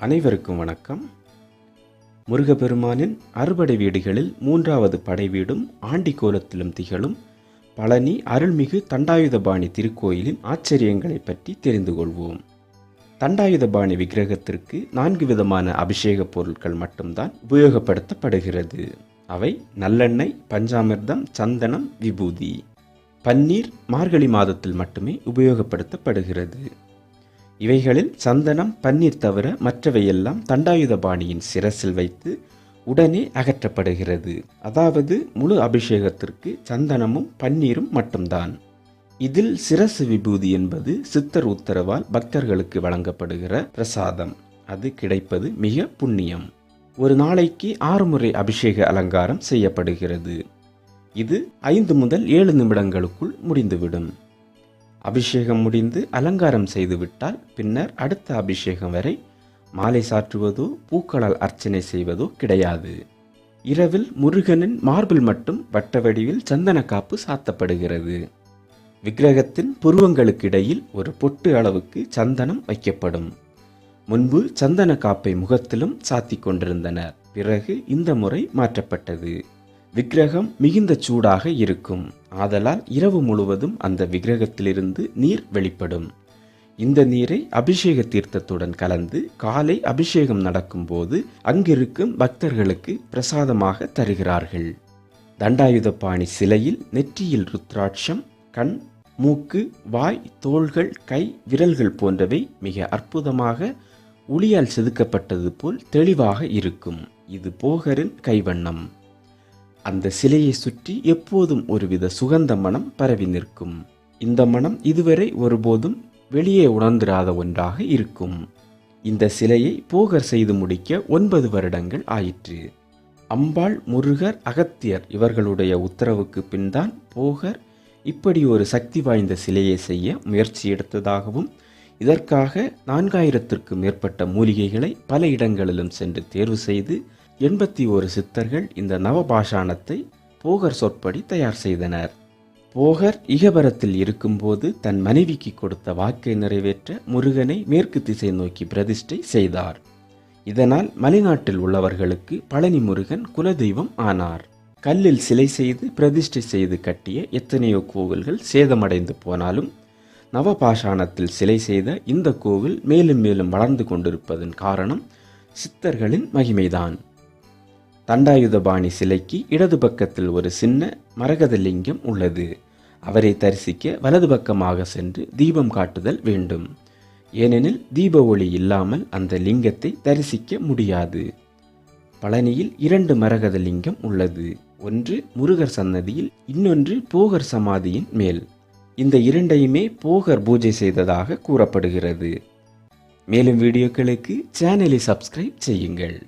அனைவருக்கும் வணக்கம். முருகப்பெருமானின் அறுபடை வீடுகளில் மூன்றாவது படை வீடும் ஆண்டி கோலத்திலும் திகழும் பழனி அருள்மிகு தண்டாயுதபாணி திருக்கோயிலின் ஆச்சரியங்களை பற்றி தெரிந்து கொள்வோம். தண்டாயுதபாணி விக்கிரகத்திற்கு நான்கு விதமான அபிஷேக பொருட்கள் மட்டும்தான் உபயோகப்படுத்தப்படுகிறது. அவை நல்லெண்ணெய் பஞ்சாமிர்தம் சந்தனம் விபூதி. பன்னீர் மார்கழி மாதத்தில் மட்டுமே உபயோகப்படுத்தப்படுகிறது. இவைகளில் சந்தனம் பன்னீர் தவிர மற்றவையெல்லாம் தண்டாயுதபாணியின் சிரசில் வைத்து உடனே அகற்றப்படுகிறது. அதாவது முழு அபிஷேகத்திற்கு சந்தனமும் பன்னீரும் மட்டும்தான். இதில் சிரசு விபூதி என்பது சித்தர் உத்தரவால் பக்தர்களுக்கு வழங்கப்படுகிற பிரசாதம். அது கிடைப்பது மிக புண்ணியம். ஒரு நாளைக்கு ஆறு முறை அபிஷேக அலங்காரம் செய்யப்படுகிறது. இது ஐந்து முதல் ஏழு நிமிடங்களுக்குள் முடிந்துவிடும். அபிஷேகம் முடிந்து அலங்காரம் செய்துவிட்டால் பின்னர் அடுத்த அபிஷேகம் வரை மாலை சாற்றுவதோ பூக்களால் அர்ச்சனை செய்வதோ கிடையாது. இரவில் முருகனின் மார்பிள் மட்டும் வட்ட வடிவில் சந்தன காப்பு சாத்தப்படுகிறது. விக்கிரகத்தின் புருவங்களுக்கிடையில் ஒரு பொட்டு அளவுக்கு சந்தனம் வைக்கப்படும். முன்பு சந்தன காப்பை முகத்திலும் சாத்திக் கொண்டிருந்தனர். பிறகு இந்த முறை மாற்றப்பட்டது. விக்கிரகம் மிகுந்த சூடாக இருக்கும். ஆதலால் இரவு முழுவதும் அந்த விக்கிரகத்திலிருந்து நீர் வெளிப்படும். இந்த நீரை அபிஷேக தீர்த்தத்துடன் கலந்து காலை அபிஷேகம் நடக்கும்போது அங்கிருக்கும் பக்தர்களுக்கு பிரசாதமாக தருகிறார்கள். தண்டாயுதபாணி சிலையில் நெற்றியில் ருத்ராட்சம் கண் மூக்கு வாய் தோள்கள் கை விரல்கள் போன்றவை மிக அற்புதமாக உளியால் செதுக்கப்பட்டது போல் தெளிவாக இருக்கும். இது போகரின் கைவண்ணம். அந்த சிலையை சுற்றி எப்போதும் ஒருவித சுகந்த மனம் பரவி நிற்கும். இந்த மனம் இதுவரை ஒருபோதும் வெளியே உணர்ந்திராத ஒன்றாக இருக்கும். இந்த சிலையை போகர் செய்து முடிக்க ஒன்பது வருடங்கள் ஆயிற்று. அம்பாள் முருகர் அகத்தியர் இவர்களுடைய உத்தரவுக்கு பின்தான் போகர் இப்படி ஒரு சக்தி வாய்ந்த சிலையை செய்ய முயற்சி எடுத்ததாகவும் இதற்காக நான்காயிரத்திற்கு மேற்பட்ட மூலிகைகளை பல இடங்களிலும் சென்று தேர்வு செய்து எண்பத்தி ஒரு சித்தர்கள் இந்த நவபாஷாணத்தை போகர் சொற்படி தயார் செய்தனர். போகர் இகபரத்தில் இருக்கும்போது தன் மனைவிக்கு கொடுத்த வாக்கை நிறைவேற்ற முருகனை மேற்கு திசை நோக்கி பிரதிஷ்டை செய்தார். இதனால் மலைநாட்டில் உள்ளவர்களுக்கு பழனி முருகன் குலதெய்வம் ஆனார். கல்லில் சிலை செய்து பிரதிஷ்டை செய்து கட்டிய எத்தனையோ கோவில்கள் சேதமடைந்து போனாலும் நவபாஷாணத்தில் சிலை செய்த இந்த கோவில் மேலும் மேலும் வளர்ந்து கொண்டிருப்பதன் காரணம் சித்தர்களின் மகிமைதான். தண்டாயுதபாணி சிலைக்கு இடது பக்கத்தில் ஒரு சின்ன மரகத லிங்கம் உள்ளது. அவரை தரிசிக்க வலது பக்கமாக சென்று தீபம் காட்டுதல் வேண்டும். ஏனெனில் தீப ஒளி இல்லாமல் அந்த லிங்கத்தை தரிசிக்க முடியாது. பழனியில் இரண்டு மரகத லிங்கம் உள்ளது. ஒன்று முருகர் சன்னதியில் இன்னொன்று போகர் சமாதியின் மேல். இந்த இரண்டையுமே போகர் பூஜை செய்ததாக கூறப்படுகிறது. மேலும் வீடியோக்களுக்கு சேனலை சப்ஸ்கிரைப் செய்யுங்கள்.